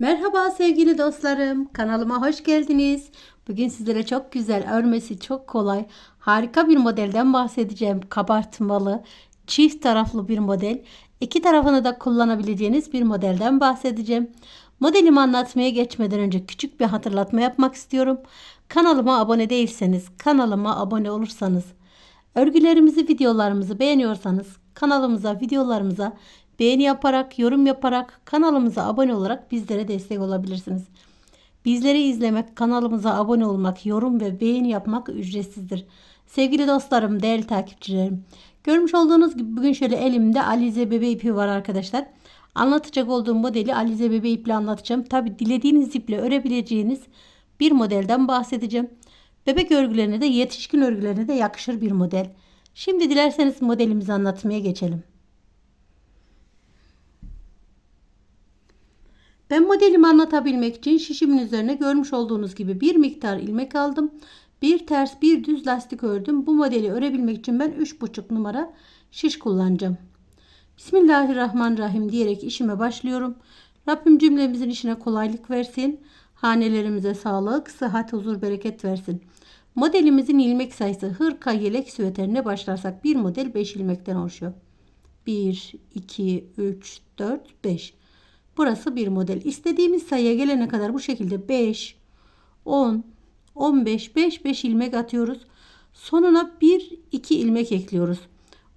Merhaba sevgili dostlarım. Kanalıma hoş geldiniz. Bugün sizlere çok güzel, örmesi çok kolay, harika bir modelden bahsedeceğim. Kabartmalı, çift taraflı bir model. İki tarafını da kullanabileceğiniz bir modelden bahsedeceğim. Modelimi anlatmaya geçmeden önce küçük bir hatırlatma yapmak istiyorum. Kanalıma abone değilseniz, kanalıma abone olursanız, örgülerimizi, videolarımızı beğeniyorsanız kanalımıza, videolarımıza beğeni yaparak, yorum yaparak, kanalımıza abone olarak bizlere destek olabilirsiniz. Bizleri izlemek, kanalımıza abone olmak, yorum ve beğeni yapmak ücretsizdir. Sevgili dostlarım, değerli takipçilerim. Görmüş olduğunuz gibi bugün şöyle elimde Alize bebe ipi var arkadaşlar. Anlatacak olduğum modeli Alize bebe iple anlatacağım. Tabi dilediğiniz iple örebileceğiniz bir modelden bahsedeceğim. Bebek örgülerine de yetişkin örgülerine de yakışır bir model. Şimdi dilerseniz modelimizi anlatmaya geçelim. Ben modelimi anlatabilmek için şişimin üzerine görmüş olduğunuz gibi bir miktar ilmek aldım. Bir ters bir düz lastik ördüm. Bu modeli örebilmek için ben 3,5 numara şiş kullanacağım. Bismillahirrahmanirrahim diyerek işime başlıyorum. Rabbim cümlemizin işine kolaylık versin. Hanelerimize sağlık, sıhhat, huzur, bereket versin. Modelimizin ilmek sayısı hırka, yelek, süveterine başlarsak bir model 5 ilmekten oluşuyor. 1, 2, 3, 4, 5. Burası bir model. İstediğimiz sayıya gelene kadar bu şekilde 5, 10, 15, 5, 5 ilmek atıyoruz. Sonuna 1, 2 ilmek ekliyoruz.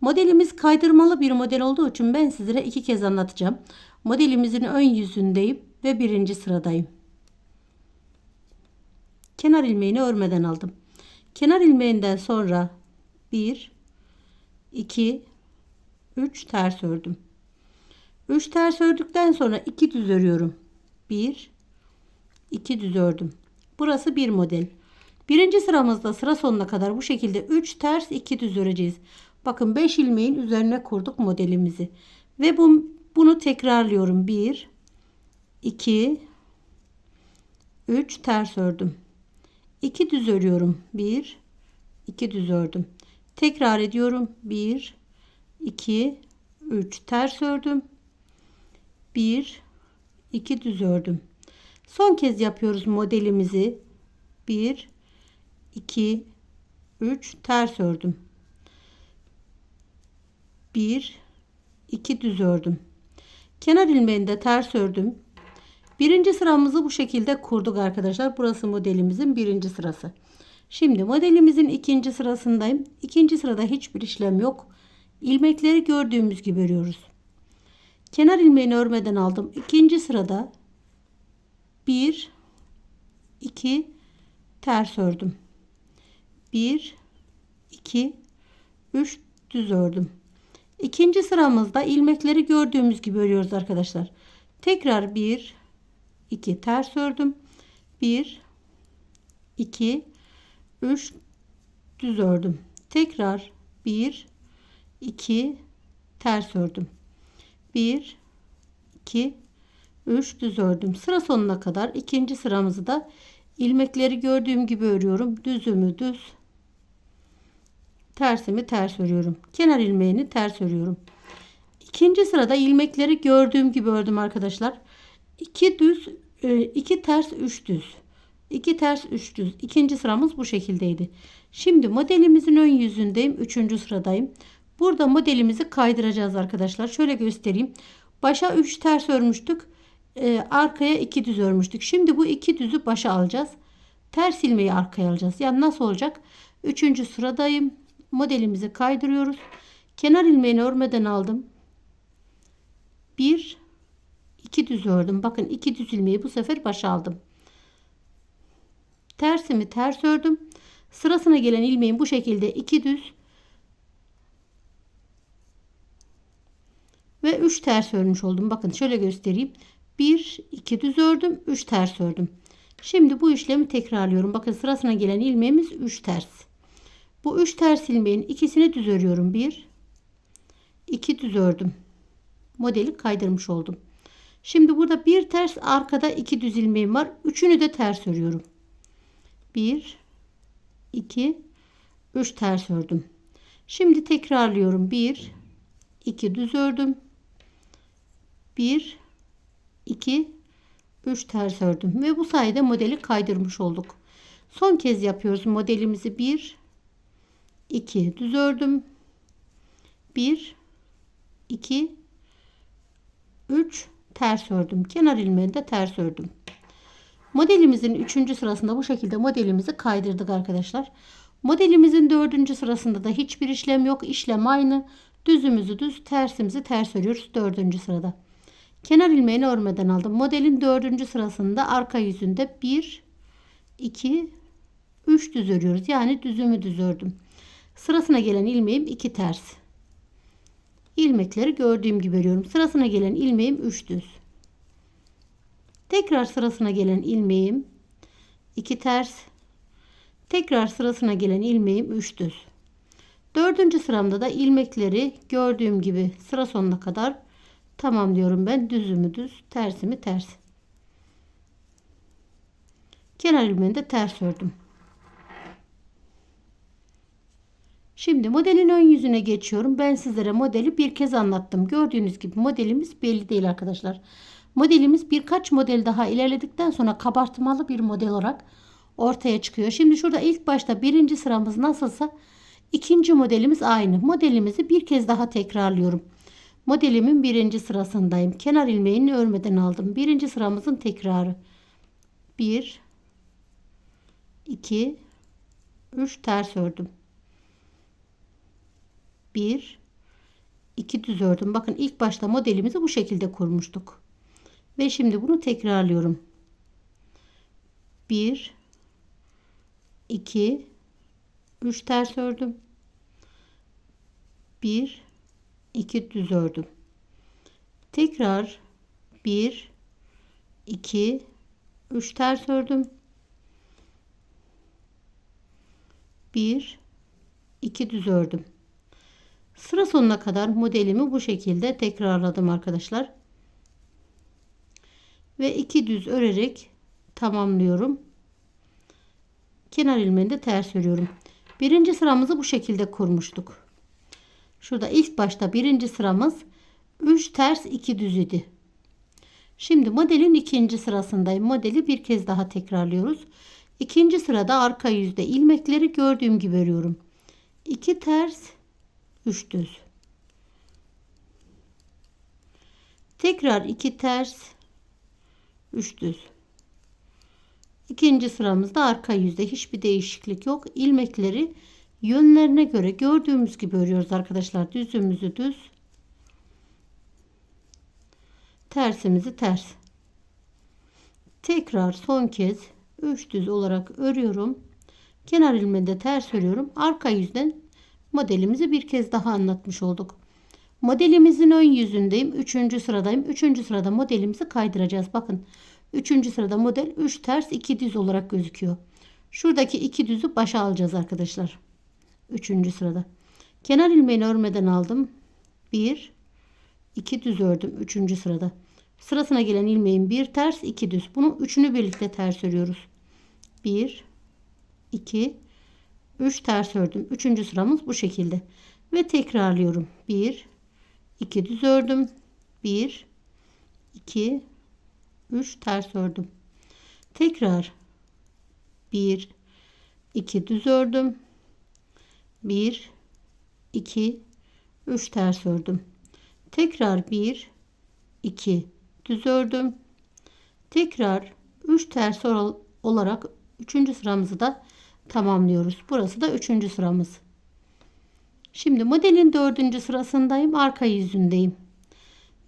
Modelimiz kaydırmalı bir model olduğu için ben sizlere iki kez anlatacağım. Modelimizin ön yüzündeyim ve birinci sıradayım. Kenar ilmeğini örmeden aldım. Kenar ilmeğinden sonra 1, 2, 3 ters ördüm. 3 ters ördükten sonra 2 düz örüyorum. 1 2 düz ördüm. Burası bir model. Birinci sıramızda sıra sonuna kadar bu şekilde 3 ters 2 düz öreceğiz. Bakın 5 ilmeğin üzerine kurduk modelimizi. Ve bu, bunu tekrarlıyorum. 1 2 3 ters ördüm. 2 düz örüyorum. 1 2 düz ördüm. Tekrar ediyorum. 1 2 3 ters ördüm. 1 2 düz ördüm. Son kez yapıyoruz modelimizi. 1 2 3 ters ördüm. 1 2 düz ördüm. Kenar ilmeğinde ters ördüm. Birinci sıramızı bu şekilde kurduk arkadaşlar. Burası modelimizin birinci sırası. Şimdi modelimizin ikinci sırasındayım. İkinci sırada hiçbir işlem yok. İlmekleri gördüğümüz gibi örüyoruz. Kenar ilmeğini örmeden aldım. İkinci sırada 1 2 ters ördüm. 1 2 3 düz ördüm. İkinci sıramızda ilmekleri gördüğümüz gibi örüyoruz arkadaşlar. Tekrar 1 2 ters ördüm. 1 2 3 düz ördüm. Tekrar 1 2 ters ördüm. 1 2 3 düz ördüm. Sıra sonuna kadar ikinci sıramızı da ilmekleri gördüğüm gibi örüyorum. Düzümü düz, tersimi ters örüyorum. Kenar ilmeğini ters örüyorum. İkinci sırada ilmekleri gördüğüm gibi ördüm arkadaşlar. 2 düz, 2 e, ters, 3 düz. 2 ters, 3 düz. İkinci sıramız bu şekildeydi. Şimdi modelimizin ön yüzündeyim. Üçüncü sıradayım. Burada modelimizi kaydıracağız arkadaşlar. Şöyle göstereyim. Başa 3 ters örmüştük. Ee, arkaya 2 düz örmüştük. Şimdi bu 2 düzü başa alacağız. Ters ilmeği arkaya alacağız. Yani nasıl olacak? Üçüncü sıradayım. Modelimizi kaydırıyoruz. Kenar ilmeğini örmeden aldım. 1 2 düz ördüm. Bakın 2 düz ilmeği bu sefer başa aldım. Tersimi ters ördüm. Sırasına gelen ilmeğin bu şekilde 2 düz ve 3 ters örmüş oldum. Bakın şöyle göstereyim. 1 2 düz ördüm, 3 ters ördüm. Şimdi bu işlemi tekrarlıyorum. Bakın sırasına gelen ilmeğimiz 3 ters. Bu 3 ters ilmeğin ikisini düz örüyorum. 1 2 düz ördüm. Modeli kaydırmış oldum. Şimdi burada bir ters arkada iki düz ilmeğim var. Üçünü de ters örüyorum. 1 2 3 ters ördüm. Şimdi tekrarlıyorum. 1 2 düz ördüm. 1 2 3 ters ördüm ve bu sayede modeli kaydırmış olduk. Son kez yapıyoruz modelimizi 1 2 düz ördüm. 1 2 3 ters ördüm. Kenar ilmeğini de ters ördüm. Modelimizin 3. sırasında bu şekilde modelimizi kaydırdık arkadaşlar. Modelimizin 4. sırasında da hiçbir işlem yok. İşlem aynı. Düzümüzü düz, tersimizi ters örüyoruz 4. sırada. Kenar ilmeğini örmeden aldım. Modelin 4. sırasında arka yüzünde 1 2 3 düz örüyoruz. Yani düzümü düz ördüm. Sırasına gelen ilmeğim 2 ters. İlmekleri gördüğüm gibi örüyorum. Sırasına gelen ilmeğim 3 düz. Tekrar sırasına gelen ilmeğim 2 ters. Tekrar sırasına gelen ilmeğim 3 düz. Dördüncü sıramda da ilmekleri gördüğüm gibi sıra sonuna kadar tamamlıyorum ben. Düzümü düz, tersimi ters. Kenar ilmeğini de ters ördüm. Şimdi modelin ön yüzüne geçiyorum. Ben sizlere modeli bir kez anlattım. Gördüğünüz gibi modelimiz belli değil arkadaşlar. Modelimiz birkaç model daha ilerledikten sonra kabartmalı bir model olarak ortaya çıkıyor. Şimdi şurada ilk başta birinci sıramız nasılsa ikinci modelimiz aynı. Modelimizi bir kez daha tekrarlıyorum. Modelimin birinci sırasındayım. Kenar ilmeğini örmeden aldım. Birinci sıramızın tekrarı. 1 2 3 ters ördüm. 1 2 düz ördüm. Bakın ilk başta modelimizi bu şekilde kurmuştuk. Ve şimdi bunu tekrarlıyorum. 1 2 3 ters ördüm. 1 2 düz ördüm. Tekrar 1 2 3 ters ördüm. 1 2 düz ördüm. Sıra sonuna kadar modelimi bu şekilde tekrarladım arkadaşlar. Ve 2 düz örerek tamamlıyorum. Kenar ilmeğini de ters örüyorum. Birinci sıramızı bu şekilde kurmuştuk. Şurada ilk başta birinci sıramız 3 ters 2 düz idi. Şimdi modelin ikinci sırasındayım. Modeli bir kez daha tekrarlıyoruz. İkinci sırada arka yüzde ilmekleri gördüğüm gibi örüyorum. 2 ters 3 düz. Tekrar 2 ters 3 düz. İkinci sıramızda arka yüzde hiçbir değişiklik yok. İlmekleri yönlerine göre gördüğümüz gibi örüyoruz arkadaşlar. Düzümüzü düz. Tersimizi ters. Tekrar son kez 3 düz olarak örüyorum. Kenar ilmeğini de ters örüyorum. Arka yüzden modelimizi bir kez daha anlatmış olduk. Modelimizin ön yüzündeyim. 3. sıradayım. 3. sırada modelimizi kaydıracağız. Bakın 3. sırada model 3 ters 2 düz olarak gözüküyor. Şuradaki 2 düzü başa alacağız arkadaşlar. 3. sırada. Kenar ilmeğini örmeden aldım. 1 2 düz ördüm 3. sırada. Sırasına gelen ilmeğin 1 ters 2 düz. Bunu üçünü birlikte ters örüyoruz. 1 2 3 ters ördüm. 3. sıramız bu şekilde. Ve tekrarlıyorum. 1 2 düz ördüm. 1 2 3 ters ördüm. Tekrar 1 2 düz ördüm. 1 2 3 ters ördüm. Tekrar 1 2 düz ördüm. Tekrar 3 ters olarak 3. sıramızı da tamamlıyoruz. Burası da 3. sıramız. Şimdi modelin 4. sırasındayım. Arka yüzündeyim.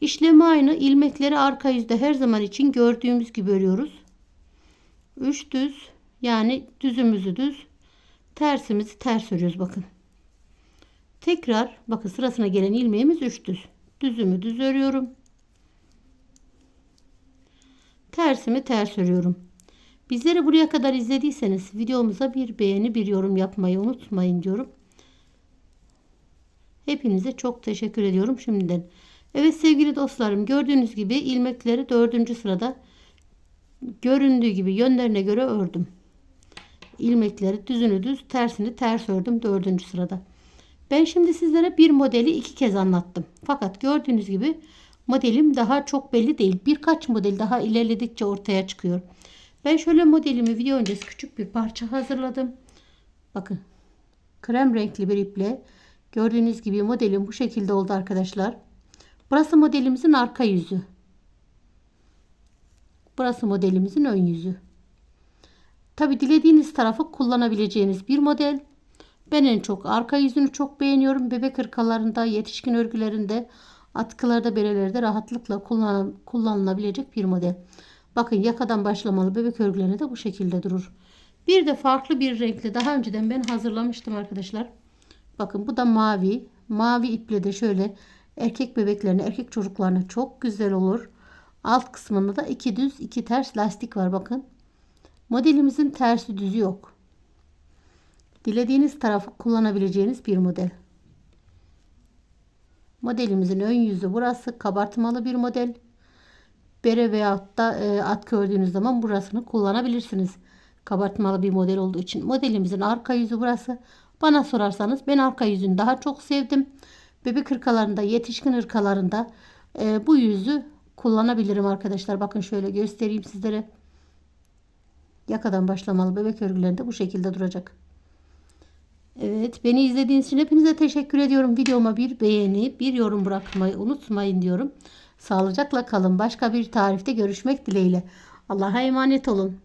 İşlemi aynı. ilmekleri arka yüzde her zaman için gördüğümüz gibi örüyoruz. 3 düz yani düzümüzü düz tersimizi ters örüyoruz bakın. Tekrar bakın sırasına gelen ilmeğimiz 3 düz. Düzümü düz örüyorum. Tersimi ters örüyorum. Bizleri buraya kadar izlediyseniz videomuza bir beğeni bir yorum yapmayı unutmayın diyorum. Hepinize çok teşekkür ediyorum şimdiden. Evet sevgili dostlarım gördüğünüz gibi ilmekleri dördüncü sırada göründüğü gibi yönlerine göre ördüm. İlmekleri düzünü düz tersini ters ördüm dördüncü sırada. Ben şimdi sizlere bir modeli iki kez anlattım. Fakat gördüğünüz gibi modelim daha çok belli değil. Birkaç model daha ilerledikçe ortaya çıkıyor. Ben şöyle modelimi video öncesi küçük bir parça hazırladım. Bakın krem renkli bir iple gördüğünüz gibi modelim bu şekilde oldu arkadaşlar. Burası modelimizin arka yüzü. Burası modelimizin ön yüzü. Tabi dilediğiniz tarafı kullanabileceğiniz bir model. Ben en çok arka yüzünü çok beğeniyorum. Bebek hırkalarında, yetişkin örgülerinde, atkılarda, berelerde rahatlıkla kullan kullanılabilecek bir model. Bakın yakadan başlamalı bebek örgülerinde de bu şekilde durur. Bir de farklı bir renkle daha önceden ben hazırlamıştım arkadaşlar. Bakın bu da mavi. Mavi iple de şöyle erkek bebeklerine, erkek çocuklarına çok güzel olur. Alt kısmında da iki düz, iki ters lastik var bakın. Modelimizin tersi düzü yok. Dilediğiniz tarafı kullanabileceğiniz bir model. Modelimizin ön yüzü burası kabartmalı bir model. Bere veyahut da e, atkı ördüğünüz zaman burasını kullanabilirsiniz. Kabartmalı bir model olduğu için. Modelimizin arka yüzü burası. Bana sorarsanız ben arka yüzünü daha çok sevdim. Bebek hırkalarında, yetişkin hırkalarında e, bu yüzü kullanabilirim arkadaşlar. Bakın şöyle göstereyim sizlere. Yakadan başlamalı bebek örgülerinde bu şekilde duracak. Evet beni izlediğiniz için hepinize teşekkür ediyorum. Videoma bir beğeni, bir yorum bırakmayı unutmayın diyorum. Sağlıcakla kalın. Başka bir tarifte görüşmek dileğiyle. Allah'a emanet olun.